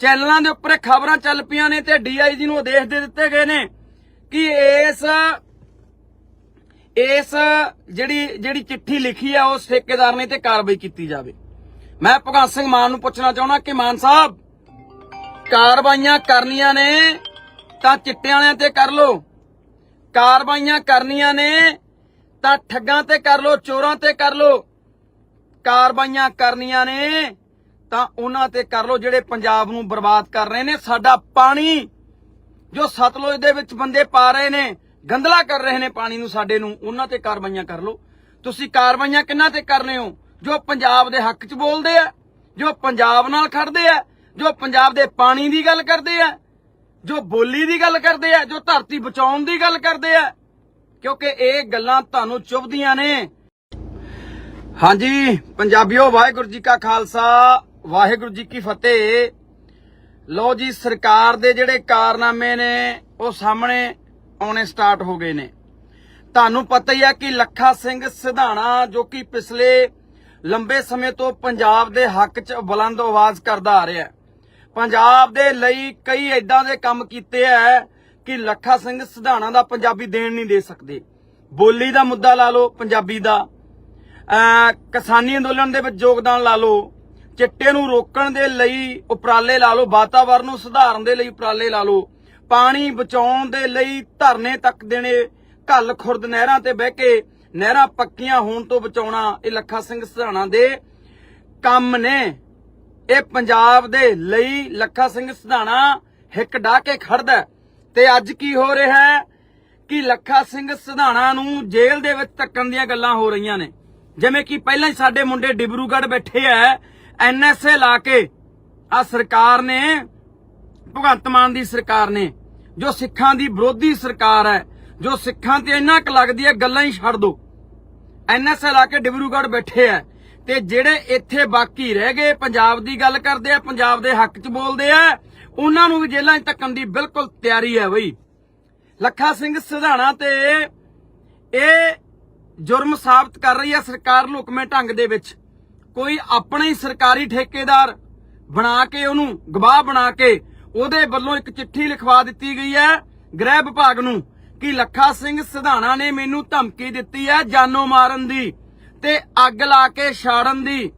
ਚੈਨਲਾਂ ਦੇ ਉੱਪਰ ਖਬਰਾਂ ਚੱਲ ਪਈਆਂ ਨੇ ਤੇ ਡੀਆਈਜੀ ਨੂੰ ਆਦੇਸ਼ ਦੇ ਦਿੱਤੇ ਗਏ ਨੇ ਕਿ ਇਸ ਇਸ ਜਿਹੜੀ ਜਿਹੜੀ ਚਿੱਠੀ ਲਿਖੀ ਆ ਉਸ ਠੇਕੇਦਾਰ ਨੇ ਤੇ ਕਾਰਵਾਈ ਕੀਤੀ ਜਾਵੇ। ਮੈਂ ਭਗਵੰਤ ਸਿੰਘ ਮਾਨ ਨੂੰ ਪੁੱਛਣਾ ਚਾਹੁੰਦਾ ਕਿ ਮਾਨ ਸਾਹਿਬ, ਕਾਰਵਾਈਆਂ ਕਰਨੀਆਂ ਨੇ ਤਾਂ ਚਿੱਟੇ ਵਾਲਿਆਂ ਤੇ ਕਰ ਲੋ ਕਾਰਵਾਈਆਂ ਕਰਨੀਆਂ ਨੇ ਤਾਂ ਠੱਗਾਂ ਤੇ ਕਰ ਲੋ ਚੋਰਾਂ ਤੇ ਕਰ ਲੋ ਕਾਰਵਾਈਆਂ ਕਰਨੀਆਂ ਨੇ ਤਾਂ ਉਹਨਾਂ ਤੇ ਕਰ ਲੋ ਜਿਹੜੇ ਪੰਜਾਬ ਨੂੰ ਬਰਬਾਦ ਕਰ ਰਹੇ ਨੇ। ਸਾਡਾ ਪਾਣੀ ਜੋ ਸਤਲੁਜ ਦੇ ਵਿੱਚ ਬੰਦੇ ਪਾ ਰਹੇ ਨੇ ਗੰਦਲਾ ਕਰ ਰਹੇ ਨੇ ਪਾਣੀ ਨੂੰ ਸਾਡੇ ਨੂੰ, ਉਹਨਾਂ ਤੇ ਕਾਰਵਾਈਆਂ ਕਰ ਲੋ ਤੁਸੀਂ ਕਾਰਵਾਈਆਂ ਕਿੰਨਾ ਤੇ ਕਰਨੇ ਹੋ? ਜੋ ਪੰਜਾਬ ਦੇ ਹੱਕ 'ਚ ਬੋਲਦੇ ਆ, ਜੋ ਪੰਜਾਬ ਨਾਲ ਖੜਦੇ ਆ, ਜੋ ਪੰਜਾਬ ਦੇ ਪਾਣੀ ਦੀ ਗੱਲ ਕਰਦੇ ਆ, ਜੋ ਬੋਲੀ ਦੀ ਗੱਲ ਕਰਦੇ ਆ, ਜੋ ਧਰਤੀ ਬਚਾਉਣ ਦੀ ਗੱਲ ਕਰਦੇ ਆ, ਕਿਉਂਕਿ ਇਹ ਗੱਲਾਂ ਤੁਹਾਨੂੰ ਚੁਭਦੀਆਂ ਨੇ। ਹਾਂਜੀ, ਪੰਜਾਬੀਓ, ਵਾਹਿਗੁਰੂ ਜੀ ਕਾ ਖਾਲਸਾ। ਵਾਹਿਗੁਰੂ ਜੀ ਕੀ ਫਤਿਹ। ਲੋ ਜੀ, ਸਰਕਾਰ ਦੇ ਜਿਹੜੇ ਕਾਰਨਾਮੇ ਨੇ, ਉਹ ਸਾਹਮਣੇ ਆਉਣੇ ਸਟਾਰਟ ਹੋ ਗਏ ਨੇ। ਤੁਹਾਨੂੰ ਪਤਾ ਹੀ ਹੈ ਕਿ ਲੱਖਾ ਸਿੰਘ ਸਿਧਾਣਾ, ਜੋ ਕਿ ਪਿਛਲੇ ਲੰਬੇ ਸਮੇਂ ਤੋਂ ਪੰਜਾਬ ਦੇ ਹੱਕ 'ਚ ਬੁਲੰਦ ਆਵਾਜ਼ ਕਰਦਾ ਆ ਰਿਹਾ ਪੰਜਾਬ ਦੇ ਲਈ ਕਈ ਐਦਾਂ ਦੇ ਕੰਮ ਕੀਤੇ ਐ ਕਿ ਲੱਖਾ ਸਿੰਘ ਸਿਧਾਣਾ ਦਾ ਪੰਜਾਬੀ ਦੇਣ ਨਹੀਂ ਦੇ ਸਕਦੇ। ਬੋਲੀ ਦਾ ਮੁੱਦਾ ਲਾ ਲਓ, ਪੰਜਾਬੀ ਦਾ। ਕਿਸਾਨੀ ਅੰਦੋਲਨ ਦੇ ਵਿੱਚ ਯੋਗਦਾਨ ਲਾ ਲਓ। ਚਿੱਟੇ ਨੂੰ ਰੋਕਣ ਦੇ ਲਈ ਉਪਰਾਲੇ ਲਾ ਲਓ ਵਾਤਾਵਰਣ ਨੂੰ ਸੁਧਾਰਨ ਦੇ ਲਈ ਉਪਰਾਲੇ ਲਾ ਲਓ। ਪਾਣੀ ਬਚਾਉਣ ਦੇ ਲਈ ਧਰਨੇ ਤੱਕ ਦੇਣੇ, ਘੱਲ ਖੁਰਦ ਨਹਿਰਾਂ ਤੇ ਬਹਿ ਕੇ ਨਹਿਰਾਂ ਪੱਕੀਆਂ ਹੋਣ ਤੋਂ ਬਚਾਉਣਾ, ਇਹ ਲੱਖਾ ਸਿੰਘ ਸਿਧਾਣਾ ਦੇ ਕੰਮ ਨੇ। ਇਹ ਪੰਜਾਬ ਦੇ ਲਈ ਲੱਖਾ ਸਿੰਘ ਸਿਧਾਣਾ ਹਿੱਕ ਡਾ ਕੇ ਖੜਦਾ ਤੇ ਅੱਜ ਕੀ ਹੋ ਰਿਹਾ ਹੈ ਕਿ ਲੱਖਾ ਸਿੰਘ ਸਿਧਾਣਾ ਨੂੰ ਜੇਲ੍ਹ ਦੇ ਵਿੱਚ ਧੱਕਣ ਦੀਆਂ ਗੱਲਾਂ ਹੋ ਰਹੀਆਂ ਨੇ। ਜਿਵੇਂ ਕਿ ਪਹਿਲਾਂ ਹੀ ਸਾਡੇ ਮੁੰਡੇ ਡਿਬਰੂਗੜ੍ਹ ਬੈਠੇ ਐ ਐਨਐਸਏ ਲਾ ਕੇ ਆ ਸਰਕਾਰ ਨੇ, ਭਗਵੰਤ ਮਾਨ ਦੀ ਸਰਕਾਰ ਨੇ, ਜੋ ਸਿੱਖਾਂ ਦੀ ਵਿਰੋਧੀ ਸਰਕਾਰ ਹੈ, ਜੋ ਸਿੱਖਾਂ ਤੇ ਇੰਨਾ ਕੁ ਲੱਗਦੀ ਹੈ, ਗੱਲਾਂ ਹੀ ਛੱਡ ਦੋ। ਐਨਐਸਏ ਲਾ ਕੇ ਡਿਬਰੂਗੜ੍ਹ ਬੈਠੇ ਆ ਤੇ ਜਿਹੜੇ ਇੱਥੇ ਬਾਕੀ ਰਹਿ ਗਏ, ਪੰਜਾਬ ਦੀ ਗੱਲ ਕਰਦੇ ਆ, ਪੰਜਾਬ ਦੇ ਹੱਕ 'ਚ ਬੋਲਦੇ ਆ, ਉਹਨਾਂ ਨੂੰ ਵੀ ਜੇਲ੍ਹਾਂ 'ਚ ਧੱਕਣ ਦੀ ਬਿਲਕੁਲ ਤਿਆਰੀ ਹੈ ਬਈ। ਲੱਖਾ ਸਿੰਘ ਸਿਧਾਣਾ ਤੇ ਇਹ ਜੁਰਮ ਸਾਬਤ ਕਰ ਰਹੀ ਹੈ ਸਰਕਾਰ ਲੁਕਵੇਂ ਢੰਗ ਦੇ ਵਿੱਚ। ਕੋਈ ਆਪਣੇ ਹੀ ਸਰਕਾਰੀ ਠੇਕੇਦਾਰ ਬਣਾ ਕੇ ਉਹਨੂੰ ਗਵਾਹ ਬਣਾ ਕੇ ਉਹਦੇ ਵੱਲੋਂ ਇੱਕ ਚਿੱਠੀ ਲਿਖਵਾ ਦਿੱਤੀ ਗਈ ਹੈ ਗ੍ਰਹਿ ਵਿਭਾਗ ਨੂੰ ਕਿ ਲੱਖਾ ਸਿੰਘ ਸਿਧਾਣਾ ਨੇ ਮੈਨੂੰ ਧਮਕੀ ਦਿੱਤੀ ਹੈ ਜਾਨੋਂ ਮਾਰਨ ਦੀ ਤੇ ਅੱਗ ਲਾ ਕੇ ਛਾੜਨ ਦੀ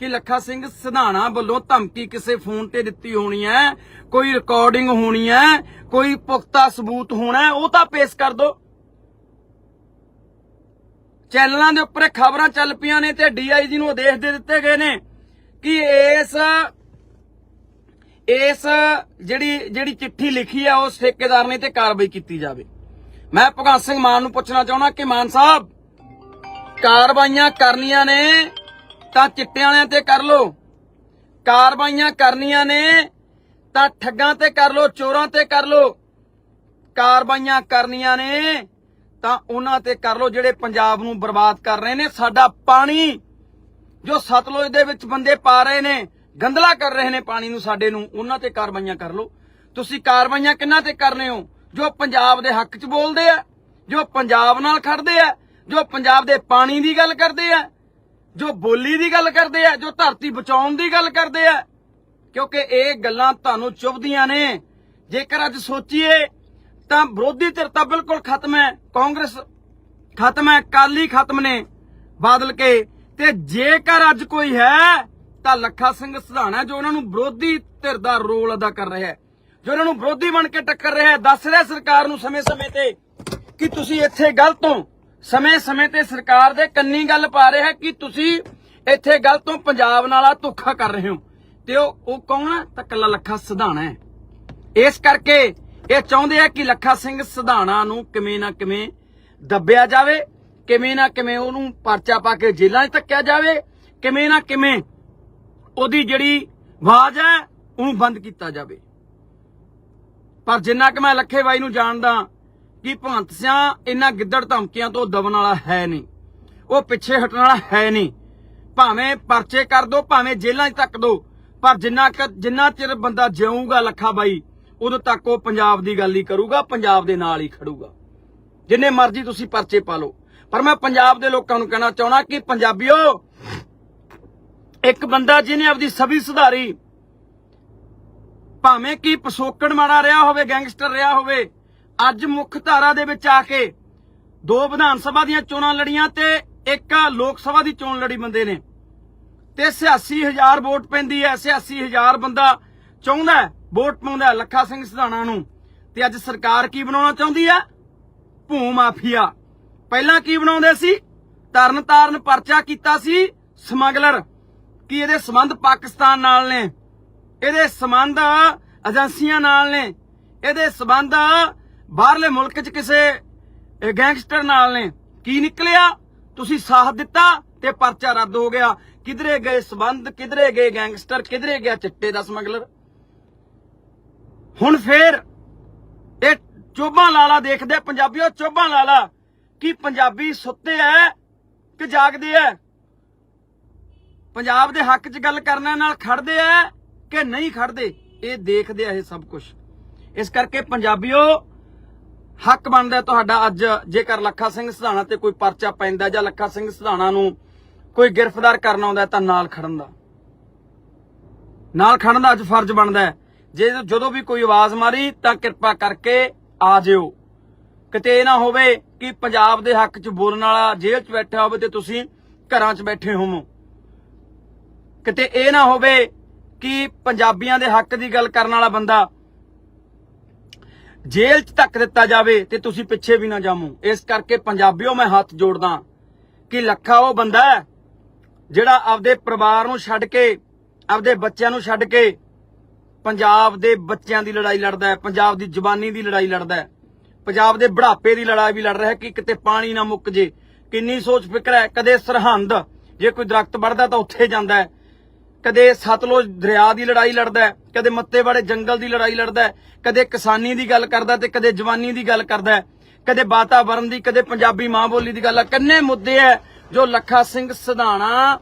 ਕਿ ਲੱਖਾ ਸਿੰਘ ਸਿਧਾਣਾ ਵੱਲੋਂ ਧਮਕੀ ਕਿਸੇ ਫੋਨ ਤੇ ਦਿੱਤੀ ਹੋਣੀ ਹੈ, ਕੋਈ ਰਿਕਾਰਡਿੰਗ ਹੋਣੀ ਹੈ, ਕੋਈ ਪੁਖਤਾ ਸਬੂਤ ਹੋਣਾ ਉਹ ਤਾਂ ਪੇਸ਼ ਕਰ ਦਿਓ। ਚੈਨਲਾਂ ਦੇ ਉੱਪਰ ਖਬਰਾਂ ਚੱਲ ਪਈਆਂ ਨੇ ਤੇ ਡੀਆਈਜੀ ਨੂੰ ਆਦੇਸ਼ ਦੇ ਦਿੱਤੇ ਗਏ ਨੇ ਕਿ ਇਸ ਇਸ ਜਿਹੜੀ ਜਿਹੜੀ ਚਿੱਠੀ ਲਿਖੀ ਆ, ਉਸ ਠੇਕੇਦਾਰ ਨੇ ਤੇ ਕਾਰਵਾਈ ਕੀਤੀ ਜਾਵੇ। ਮੈਂ ਭਗਵੰਤ ਸਿੰਘ ਮਾਨ ਨੂੰ ਪੁੱਛਣਾ ਚਾਹੁੰਦਾ ਕਿ ਮਾਨ ਸਾਹਿਬ, ਕਾਰਵਾਈਆਂ ਕਰਨੀਆਂ ਨੇ ਤਾਂ ਚਿੱਟੇ ਵਾਲਿਆਂ ਤੇ ਕਰ ਲੋ ਕਾਰਵਾਈਆਂ ਕਰਨੀਆਂ ਨੇ ਤਾਂ ਠੱਗਾਂ ਤੇ ਕਰ ਲੋ ਚੋਰਾਂ ਤੇ ਕਰ ਲੋ ਕਾਰਵਾਈਆਂ ਕਰਨੀਆਂ ਨੇ ਤਾਂ ਉਹਨਾਂ ਤੇ ਕਰ ਲੋ ਜਿਹੜੇ ਪੰਜਾਬ ਨੂੰ ਬਰਬਾਦ ਕਰ ਰਹੇ ਨੇ। ਸਾਡਾ ਪਾਣੀ ਜੋ ਸਤਲੁਜ ਦੇ ਵਿੱਚ ਬੰਦੇ ਪਾ ਰਹੇ ਨੇ ਗੰਦਲਾ ਕਰ ਰਹੇ ਨੇ ਪਾਣੀ ਨੂੰ ਸਾਡੇ ਨੂੰ, ਉਹਨਾਂ ਤੇ ਕਾਰਵਾਈਆਂ ਕਰ ਲੋ ਤੁਸੀਂ ਕਾਰਵਾਈਆਂ ਕਿੰਨਾ ਤੇ ਕਰਨੇ ਹੋ? ਜੋ ਪੰਜਾਬ ਦੇ ਹੱਕ 'ਚ ਬੋਲਦੇ ਆ, ਜੋ ਪੰਜਾਬ ਨਾਲ ਖੜਦੇ ਆ, ਜੋ ਪੰਜਾਬ ਦੇ ਪਾਣੀ ਦੀ ਗੱਲ ਕਰਦੇ ਆ, ਜੋ ਬੋਲੀ ਦੀ ਗੱਲ ਕਰਦੇ ਆ, ਜੋ ਧਰਤੀ ਬਚਾਉਣ ਦੀ ਗੱਲ ਕਰਦੇ ਆ। ਕਿਉਂਕਿ ਇਹ ਗੱਲਾਂ ਤੁਹਾਨੂੰ ਚੁਭਦੀਆਂ ਨੇ। ਜੇਕਰ ਅੱਜ ਸੋਚੀਏ ਤਾਂ ਵਿਰੋਧੀ ਧਿਰ ਤਾਂ ਬਿਲਕੁਲ ਖਤਮ ਹੈ, ਕਾਂਗਰਸ ਖਤਮ ਹੈ ਕਾਲੀ ਖਤਮ ਨੇ ਬਾਦਲ ਕੇ। ਤੇ ਜੇਕਰ ਅੱਜ ਕੋਈ ਹੈ, ਤਾਂ ਲੱਖਾ ਸਿੰਘ ਸਿਧਾਣਾ ਜੋ ਉਹਨਾਂ ਨੂੰ ਵਿਰੋਧੀ ਧਿਰ ਦਾ ਰੋਲ ਅਦਾ ਕਰ ਰਿਹਾ ਹੈ। ਜੋ ਉਹਨਾਂ ਨੂੰ ਵਿਰੋਧੀ ਬਣ ਕੇ ਟੱਕਰ ਰਿਹਾ ਹੈ, ਦੱਸ ਰਿਹਾ ਸਰਕਾਰ ਨੂੰ ਸਮੇਂ-ਸਮੇਂ ਤੇ ਕਿ ਤੁਸੀਂ ਇੱਥੇ ਗਲਤ ਹੋ। ਸਮੇਂ-ਸਮੇਂ ਤੇ ਸਰਕਾਰ ਦੇ ਕੰਨੀ ਗੱਲ ਪਾ ਰਿਹਾ ਹੈ ਕਿ ਤੁਸੀਂ ਇੱਥੇ ਗਲਤ ਹੋ, ਪੰਜਾਬ ਨਾਲ ਆ ਧੋਖਾ ਕਰ ਰਹੇ ਹੋ। ਤੇ ਉਹ ਉਹ ਕੌਣ ਹੈ? ਤਾਂ ਕੱਲਾ ਲੱਖਾ ਸਿਧਾਣਾ ਹੈ। ਇਸ ਕਰਕੇ ਇਹ ਚਾਹੁੰਦੇ ਆ ਕਿ ਲੱਖਾ ਸਿੰਘ ਸਿਧਾਣਾ ਨੂੰ ਕਿਵੇਂ ਨਾ ਕਿਵੇਂ ਦੱਬਿਆ ਜਾਵੇ, ਕਿਵੇਂ ਨਾ ਕਿਵੇਂ ਉਹਨੂੰ ਪਰਚਾ ਪਾ ਕੇ ਜੇਲ੍ਹਾਂ 'ਚ ਧੱਕਿਆ ਜਾਵੇ, ਕਿਵੇਂ ਨਾ ਕਿਵੇਂ ਉਹਦੀ ਜਿਹੜੀ ਆਵਾਜ਼ ਹੈ, ਉਹਨੂੰ ਬੰਦ ਕੀਤਾ ਜਾਵੇ। ਪਰ ਜਿੰਨਾ ਕਿ ਮੈਂ ਲੱਖੇ ਬਾਈ ਨੂੰ ਜਾਣਦਾ ਕਿ ਭਗਵੰਤ ਸਿੰਘ ਇਹਨਾਂ ਗਿੱਦੜ ਧਮਕੀਆਂ ਤੋਂ ਦਬਣ ਵਾਲਾ ਹੈ ਨਹੀਂ। ਉਹ ਪਿੱਛੇ ਹਟਣ ਵਾਲਾ ਹੈ ਨਹੀਂ। ਭਾਵੇਂ ਪਰਚੇ ਕਰ ਦੋ, ਭਾਵੇਂ ਜੇਲ੍ਹਾਂ 'ਚ ਧੱਕ ਦੋ, ਪਰ ਜਿੰਨਾ ਕੁ ਜਿੰਨਾ ਚਿਰ ਬੰਦਾ ਜਿਊਗਾ ਲੱਖਾ ਬਾਈ ਉਦੋਂ ਤੱਕ ਉਹ ਪੰਜਾਬ ਦੀ ਗੱਲ ਹੀ ਕਰੂਗਾ, ਪੰਜਾਬ ਦੇ ਨਾਲ ਹੀ ਖੜੂਗਾ। ਜਿੰਨੇ ਮਰਜ਼ੀ ਤੁਸੀਂ ਪਰਚੇ ਪਾ ਲਓ। ਪਰ ਮੈਂ ਪੰਜਾਬ ਦੇ ਲੋਕਾਂ ਨੂੰ ਕਹਿਣਾ ਚਾਹਣਾ ਕਿ ਪੰਜਾਬੀਓ, ਇੱਕ ਬੰਦਾ ਜਿਹਨੇ ਆਪਦੀ ਸਭੀ ਸੁਧਾਰੀ, ਭਾਵੇਂ ਕਿ ਪਸੋਕੜ ਮਾੜਾ ਰਿਹਾ ਹੋਵੇ, ਗੈਂਗਸਟਰ ਰਿਹਾ ਹੋਵੇ, ਅੱਜ ਮੁੱਖ ਧਾਰਾ ਦੇ ਵਿੱਚ ਆ ਕੇ ਦੋ ਵਿਧਾਨ ਸਭਾ ਦੀਆਂ ਚੋਣਾਂ ਲੜੀਆਂ ਤੇ ਇੱਕ ਲੋਕ ਸਭਾ ਦੀ ਚੋਣ ਲੜੀ ਬੰਦੇ ਨੇ। ਤੇ 86000 ਵੋਟ ਪੈਂਦੀ ਹੈ 86000 ਬੰਦਾ ਚਾਹੁੰਦਾ ਵੋਟ ਪਾਉਂਦਾ ਲੱਖਾ ਸਿੰਘ ਸਿਧਾਣਾ ਨੂੰ। ਤੇ ਅੱਜ ਸਰਕਾਰ ਕੀ ਬਣਾਉਣਾ ਚਾਹੁੰਦੀ ਹੈ ਭੂ ਮਾਫੀਆ। ਪਹਿਲਾਂ ਕੀ ਬਣਾਉਂਦੇ ਸੀ? ਤਰਨ ਤਾਰਨ ਪਰਚਾ ਕੀਤਾ ਸੀ ਸਮਗਲਰ। ਕੀ ਇਹਦੇ ਸੰਬੰਧ ਪਾਕਿਸਤਾਨ ਨਾਲ ਨੇ? ਇਹਦੇ ਸੰਬੰਧ ਏਜੰਸੀਆਂ ਨਾਲ ਨੇ? ਇਹਦੇ ਸੰਬੰਧ ਬਾਹਰਲੇ ਮੁਲਕ 'ਚ ਕਿਸੇ ਗੈਂਗਸਟਰ ਨਾਲ ਨੇ? ਕੀ ਨਿਕਲਿਆ? ਤੁਸੀਂ ਸਾਥ ਦਿੱਤਾ ਤੇ ਪਰਚਾ ਰੱਦ ਹੋ ਗਿਆ। ਕਿਧਰੇ ਗਏ ਸੰਬੰਧ, ਕਿਧਰੇ ਗਏ ਗੈਂਗਸਟਰ, ਕਿਧਰੇ ਗਿਆ ਚਿੱਟੇ ਦਾ ਸਮਗਲਰ? ਹੁਣ ਫੇਰ ਇਹ ਚੋਬਾਂ ਲਾਲਾ ਦੇਖਦੇ ਪੰਜਾਬੀਓ ਚੋਬਾਂ ਲਾਲਾ ਕੀ ਪੰਜਾਬੀ ਸੁੱਤੇ ਐ ਕਿ ਜਾਗਦੇ ਐ? ਪੰਜਾਬ ਦੇ ਹੱਕ 'ਚ ਗੱਲ ਕਰਨ ਨਾਲ ਖੜਦੇ ਐ ਕਿ ਨਹੀਂ ਖੜਦੇ? ਇਹ ਦੇਖਦੇ ਆ ਇਹ ਸਭ ਕੁਝ ਇਸ ਕਰਕੇ ਪੰਜਾਬੀਓ, ਹੱਕ ਬਣਦਾ ਤੁਹਾਡਾ ਅੱਜ ਜੇਕਰ ਲੱਖਾ ਸਿੰਘ ਸਿਧਾਣਾ ਤੇ ਕੋਈ ਪਰਚਾ ਪੈਂਦਾ ਜਾਂ ਲੱਖਾ ਸਿੰਘ ਸਿਧਾਣਾ ਨੂੰ ਕੋਈ ਗ੍ਰਿਫਤਾਰ ਕਰਨ ਆਉਂਦਾ ਤਾਂ ਨਾਲ ਖੜਨ ਦਾ। ਨਾਲ ਖੜਨ ਦਾ ਅੱਜ ਫਰਜ਼ ਬਣਦਾ ਹੈ ਜੇ ਜਦੋਂ ਵੀ ਕੋਈ ਆਵਾਜ਼ ਮਾਰੀ ਤਾਂ ਕਿਰਪਾ ਕਰਕੇ ਆ ਜਿਓ। ਕਿਤੇ ਇਹ ਨਾ ਹੋਵੇ ਕਿ ਪੰਜਾਬ ਦੇ ਹੱਕ 'ਚ ਬੋਲਣ ਵਾਲਾ ਜੇਲ੍ਹ 'ਚ ਬੈਠਾ ਹੋਵੇ ਤੇ ਤੁਸੀਂ ਘਰਾਂ 'ਚ ਬੈਠੇ ਹੋਵੋ। ਕਿਤੇ ਇਹ ਨਾ ਹੋਵੇ ਕਿ ਪੰਜਾਬੀਆਂ ਦੇ ਹੱਕ ਦੀ ਗੱਲ ਕਰਨ ਵਾਲਾ ਬੰਦਾ ਜੇਲ੍ਹ 'ਚ ਧੱਕ ਦਿੱਤਾ ਜਾਵੇ ਤੇ ਤੁਸੀਂ ਪਿੱਛੇ ਵੀ ਨਾ ਜਾਵੋ। ਇਸ ਕਰਕੇ ਪੰਜਾਬੀਓ ਮੈਂ ਹੱਥ ਜੋੜਦਾ ਕਿ ਲੱਖਾ ਉਹ ਬੰਦਾ ਜਿਹੜਾ ਆਪਦੇ ਪਰਿਵਾਰ ਨੂੰ ਛੱਡ ਕੇ, ਆਪਦੇ ਬੱਚਿਆਂ ਨੂੰ ਛੱਡ ਕੇ ਪੰਜਾਬ ਦੇ ਬੱਚਿਆਂ ਦੀ ਲੜਾਈ ਲੜਦਾ ਹੈ, ਪੰਜਾਬ ਦੀ ਜਵਾਨੀ ਦੀ ਲੜਾਈ ਲੜਦਾ ਹੈ, ਪੰਜਾਬ ਦੇ ਬੁਢਾਪੇ ਦੀ ਲੜਾਈ ਵੀ ਲੜ ਰਿਹਾ ਕਿ ਕਿਤੇ ਪਾਣੀ ਨਾ ਮੁੱਕ ਜੇ। ਕਿੰਨੀ ਸੋਚ ਫਿਕਰ ਹੈ, ਕਦੇ ਸਰਹੰਦ, ਜੇ ਕੋਈ ਦਰਖਤ ਵੱਢਦਾ ਤਾਂ ਉੱਥੇ ਜਾਂਦਾ ਹੈ। ਕਦੇ ਸਤਲੁਜ ਦਰਿਆ ਦੀ ਲੜਾਈ ਲੜਦਾ ਹੈ, ਕਦੇ ਮੱਤੇ ਵਾਲੇ ਜੰਗਲ ਦੀ ਲੜਾਈ ਲੜਦਾ ਹੈ, ਕਦੇ ਕਿਸਾਨੀ ਦੀ ਗੱਲ ਕਰਦਾ ਤੇ ਕਦੇ ਜਵਾਨੀ ਦੀ ਗੱਲ ਕਰਦਾ ਹੈ, ਕਦੇ ਵਾਤਾਵਰਣ ਦੀ, ਕਦੇ ਪੰਜਾਬੀ ਮਾਂ ਬੋਲੀ ਦੀ ਗੱਲ ਹੈ। ਕੰਨੇ ਮੁੱਦੇ ਹੈ ਜੋ ਲੱਖਾ ਸਿੰਘ ਸਿਧਾਣਾ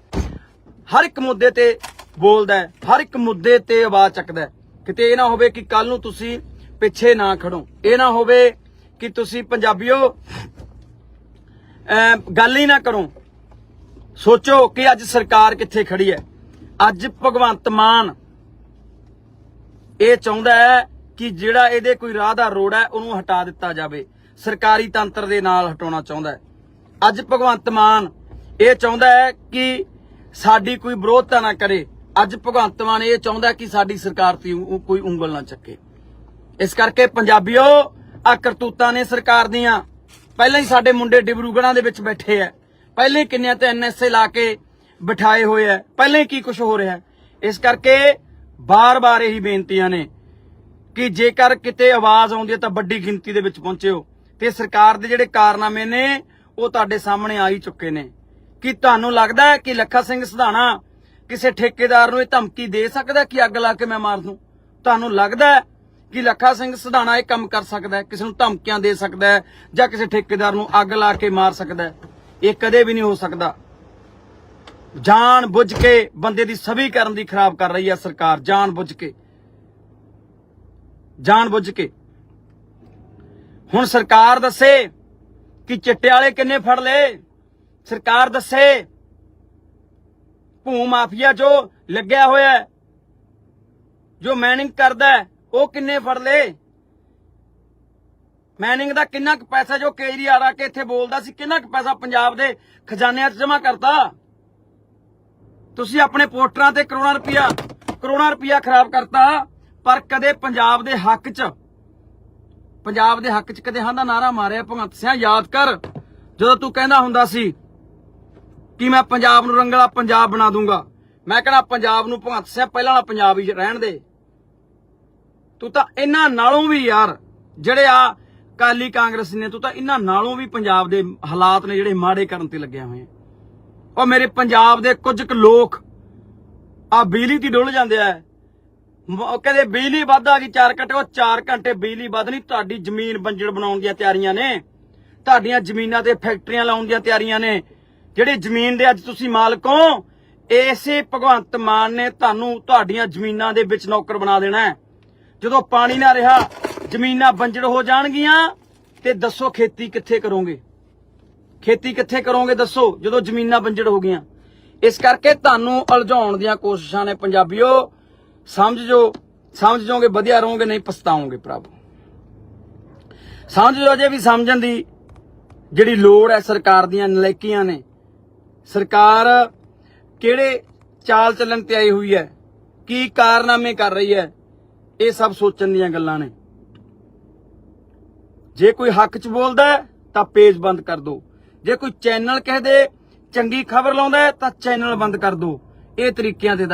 ਹਰ ਇੱਕ ਮੁੱਦੇ ਤੇ ਬੋਲਦਾ ਹੈ, ਹਰ ਇੱਕ ਮੁੱਦੇ ਤੇ ਆਵਾਜ਼ ਚੱਕਦਾ ਹੈ। ਕਿਤੇ ਇਹ ਨਾ ਹੋਵੇ ਕਿ ਕੱਲ ਨੂੰ ਤੁਸੀਂ ਪਿੱਛੇ ਨਾ ਖੜੋ। ਇਹ ਨਾ ਹੋਵੇ ਕਿ ਤੁਸੀਂ ਪੰਜਾਬੀਓ ਗੱਲ ਹੀ ਨਾ ਕਰੋ। ਸੋਚੋ ਕਿ ਅੱਜ ਸਰਕਾਰ ਕਿੱਥੇ ਖੜੀ ਹੈ। ਅੱਜ ਭਗਵੰਤ ਮਾਨ ਇਹ ਚਾਹੁੰਦਾ ਹੈ ਕਿ ਜਿਹੜਾ ਇਹਦੇ ਕੋਈ ਰਾਹ ਦਾ ਰੋੜ ਹੈ, ਉਹਨੂੰ ਹਟਾ ਦਿੱਤਾ ਜਾਵੇ। ਸਰਕਾਰੀ ਤੰਤਰ ਦੇ ਨਾਲ ਹਟਾਉਣਾ ਚਾਹੁੰਦਾ ਹੈ। ਅੱਜ ਭਗਵੰਤ ਮਾਨ ਇਹ ਚਾਹੁੰਦਾ ਹੈ ਕਿ ਸਾਡੀ ਕੋਈ ਵਿਰੋਧਤਾ ਨਾ ਕਰੇ। ਅੱਜ ਭਗਵੰਤ ਮਾਨ ਇਹ ਚਾਹੁੰਦਾ ਕਿ ਸਾਡੀ ਸਰਕਾਰ ਤੇ ਕੋਈ ਉਂਗਲ ਨਾ ਚੱਕੇ। ਇਸ ਕਰਕੇ ਪੰਜਾਬੀਓ ਆ ਕਰਤੂਤਾਂ ਨੇ ਸਰਕਾਰ ਦੀਆਂ। ਪਹਿਲਾਂ ਹੀ ਸਾਡੇ ਮੁੰਡੇ ਡਿਬਰੂਗੜਾਂ ਦੇ ਵਿੱਚ ਬੈਠੇ ਐ। ਪਹਿਲਾਂ ਹੀ ਕਿੰਨਿਆਂ ਤੇ ਐਨਐਸਏ ਲਾ ਕੇ ਬਿਠਾਏ ਹੋਏ ਐ। ਪਹਿਲਾਂ ਹੀ ਕੀ ਕੁਝ ਹੋ ਰਿਹਾ ਇਸ ਕਰਕੇ ਬਾਰ-ਬਾਰ ਇਹੀ ਬੇਨਤੀਆਂ ਨੇ ਕਿ ਜੇਕਰ ਕਿਤੇ ਆਵਾਜ਼ ਆਉਂਦੀ ਹੈ ਤਾਂ ਵੱਡੀ ਗਿਣਤੀ ਦੇ ਵਿੱਚ ਪਹੁੰਚਿਓ। ਤੇ ਸਰਕਾਰ ਦੇ ਜਿਹੜੇ ਕਾਰਨਾਮੇ ਨੇ, ਉਹ ਤੁਹਾਡੇ ਸਾਹਮਣੇ ਆ ਹੀ ਚੁੱਕੇ ਨੇ। ਕਿ ਤੁਹਾਨੂੰ ਲੱਗਦਾ ਹੈ ਕਿ ਲੱਖਾ ਸਿੰਘ ਸਿਧਾਣਾ ਕਿਸੇ ਠੇਕੇਦਾਰ ਨੂੰ ਇਹ ਧਮਕੀ ਦੇ ਸਕਦਾ ਕਿ ਅੱਗ ਲਾ ਕੇ ਮੈਂ ਮਾਰ ਦੂੰ? ਤੁਹਾਨੂੰ ਲੱਗਦਾ ਕਿ ਲੱਖਾ ਸਿੰਘ ਸਿਧਾਣਾ ਇਹ ਕੰਮ ਕਰ ਸਕਦਾ ਹੈ? ਕਿਸੇ ਨੂੰ ਧਮਕੀਆਂ ਦੇ ਸਕਦਾ ਹੈ ਜਾਂ ਕਿਸੇ ਠੇਕੇਦਾਰ ਨੂੰ ਅੱਗ ਲਾ ਕੇ ਮਾਰ ਸਕਦਾ ਹੈ? ਇਹ ਕਦੇ ਵੀ ਨਹੀਂ ਹੋ ਸਕਦਾ। ਜਾਣ ਬੁੱਝ ਕੇ ਬੰਦੇ ਦੀ ਸਭੀ ਕਰਨ ਦੀ ਖਰਾਬ ਕਰ ਰਹੀ ਹੈ ਸਰਕਾਰ। ਜਾਣ ਬੁੱਝ ਕੇ। ਜਾਣ ਬੁੱਝ ਕੇ। ਹੁਣ ਸਰਕਾਰ ਦੱਸੇ ਕਿ ਚਿੱਟੇ ਵਾਲੇ ਕਿੰਨੇ ਫੜ ਲਏ? ਸਰਕਾਰ ਦੱਸੇ ਭੂ ਮਾਫੀਆ ਜੋ ਲੱਗਿਆ ਹੋਇਆ ਜੋ ਮੈਨਿੰਗ ਕਰਦਾ ਉਹ ਕਿੰਨੇ ਫੜ ਲਏ? ਮੈਨਿੰਗ ਦਾ ਕਿੰਨਾ ਕੁ ਪੈਸਾ ਜੋ ਕੇਜਰੀਵਾਲ ਆ ਕੇ ਇੱਥੇ ਬੋਲਦਾ ਸੀ, ਕਿੰਨਾ ਕੁ ਪੈਸਾ ਪੰਜਾਬ ਦੇ ਖਜ਼ਾਨਿਆਂ 'ਚ ਜਮ੍ਹਾਂ ਕਰਤਾ? ਤੁਸੀਂ ਆਪਣੇ ਪੋਸਟਰਾਂ ਤੇ ਕਰੋੜਾਂ ਰੁਪਇਆ ਕਰੋੜਾਂ ਰੁਪਇਆ ਖਰਾਬ ਕਰਤਾ, ਪਰ ਕਦੇ ਪੰਜਾਬ ਦੇ ਹੱਕ 'ਚ, ਪੰਜਾਬ ਦੇ ਹੱਕ 'ਚ ਕਦੇ ਹਾਂ ਦਾ ਨਾਰਾ ਮਾਰਿਆ, ਭਗਵੰਤ ਸਿੰਘ, ਯਾਦ ਕਰ, ਜਦੋਂ ਤੂੰ ਕਹਿੰਦਾ ਹੁੰਦਾ ਸੀ ਕਿ ਮੈਂ ਪੰਜਾਬ ਨੂੰ ਰੰਗਲਾ ਪੰਜਾਬ ਬਣਾ ਦੂੰਗਾ? ਮੈਂ ਕਹਿੰਦਾ ਪੰਜਾਬ ਨੂੰ ਭਗਵੰਤ ਸਿੰਘ ਪਹਿਲਾਂ ਵਾਲਾ ਪੰਜਾਬ ਹੀ ਰਹਿਣ ਦੇ? ਤੂੰ ਤਾਂ ਇਹਨਾਂ ਨਾਲੋਂ ਵੀ ਯਾਰ, ਜਿਹੜੇ ਆ ਕਾਲੀ ਕਾਂਗਰਸ ਨੇ, ਤੂੰ ਤਾਂ ਇਹਨਾਂ ਨਾਲੋਂ ਵੀ ਪੰਜਾਬ ਦੇ ਹਾਲਾਤ ਨੇ ਜਿਹੜੇ ਮਾੜੇ ਕਰਨ ਤੇ ਲੱਗਿਆ ਹੋਏ ਉਹ ਮੇਰੇ ਪੰਜਾਬ ਦੇ ਕੁਝ ਕੁ ਲੋਕ ਆ ਬਿਜਲੀ ਦੀ ਡੁੱਲ ਜਾਂਦੇ ਆ। ਉਹ ਕਹਿੰਦੇ ਬਿਜਲੀ ਵੱਧ ਆ ਗਈ 4 ਘੰਟੇ, ਉਹ 4 ਘੰਟੇ ਬਿਜਲੀ ਵੱਧ ਨਹੀਂ, ਤੁਹਾਡੀ ਜ਼ਮੀਨ ਬੰਜੜ ਬਣਾਉਣ ਦੀਆਂ ਤਿਆਰੀਆਂ ਨੇ। ਤੁਹਾਡੀਆਂ ਜ਼ਮੀਨਾਂ ਤੇ ਫੈਕਟਰੀਆਂ ਲਾਉਣ ਦੀਆਂ ਤਿਆਰੀਆਂ ਨੇ। ਜਿਹੜੀ ਜ਼ਮੀਨ ਦੇ ਅੱਜ ਤੁਸੀਂ ਮਾਲਕ ਹੋ, ਇਸੇ ਭਗਵੰਤ ਮਾਨ ਨੇ ਤੁਹਾਨੂੰ ਤੁਹਾਡੀਆਂ ਜ਼ਮੀਨਾਂ ਦੇ ਵਿੱਚ ਨੌਕਰ ਬਣਾ ਦੇਣਾ ਜਦੋਂ ਪਾਣੀ ਨਾ ਰਿਹਾ, ਜ਼ਮੀਨਾਂ ਬੰਜੜ ਹੋ ਜਾਣਗੀਆਂ, ਤੇ ਦੱਸੋ ਖੇਤੀ ਕਿੱਥੇ ਕਰੋਗੇ? ਖੇਤੀ ਕਿੱਥੇ ਕਰੋਗੇ ਦੱਸੋ, ਜਦੋਂ ਜ਼ਮੀਨਾਂ ਬੰਜੜ ਹੋ ਗਈਆਂ। ਇਸ ਕਰਕੇ ਤੁਹਾਨੂੰ ਉਲਝਾਉਣ ਦੀਆਂ ਕੋਸ਼ਿਸ਼ਾਂ ਨੇ ਪੰਜਾਬੀਓ ਸਮਝ ਜੋ ਸਮਝ ਜਾਓਗੇ ਵਧੀਆ ਰਹੋਗੇ, ਨਹੀਂ ਪਛਤਾਓਗੇ ਪ੍ਰਭੂ। ਸਮਝ ਜੋ ਅਜੇ ਵੀ ਸਮਝਣ ਦੀ ਜਿਹੜੀ ਲੋੜ ਹੈ ਸਰਕਾਰ ਦੀਆਂ ਨਲਾਇਕੀਆਂ ਨੇ। ਸਰਕਾਰ ਕਿਹੜੇ ਚਾਲ ਚੱਲਣ ਤੇ ਆਈ ਹੋਈ ਹੈ? ਕੀ ਕਾਰਨਾਮੇ ਕਰ ਰਹੀ ਹੈ? ਇਹ ਸਭ ਸੋਚਣ ਦੀਆਂ ਗੱਲਾਂ ਨੇ। ਜੇ ਕੋਈ ਹੱਕ 'ਚ ਬੋਲਦਾ ਤਾਂ ਪੇਜ ਬੰਦ ਕਰ ਦਿਓ। ਜੇ ਕੋਈ ਚੈਨਲ ਕਿਸੇ ਦੇ ਚੰਗੀ ਖਬਰ ਲਾਉਂਦਾ ਤਾਂ ਚੈਨਲ ਬੰਦ ਕਰ ਦਿਓ। ਇਹ ਤਰੀਕਿਆਂ ਤੇ ਤਾਂ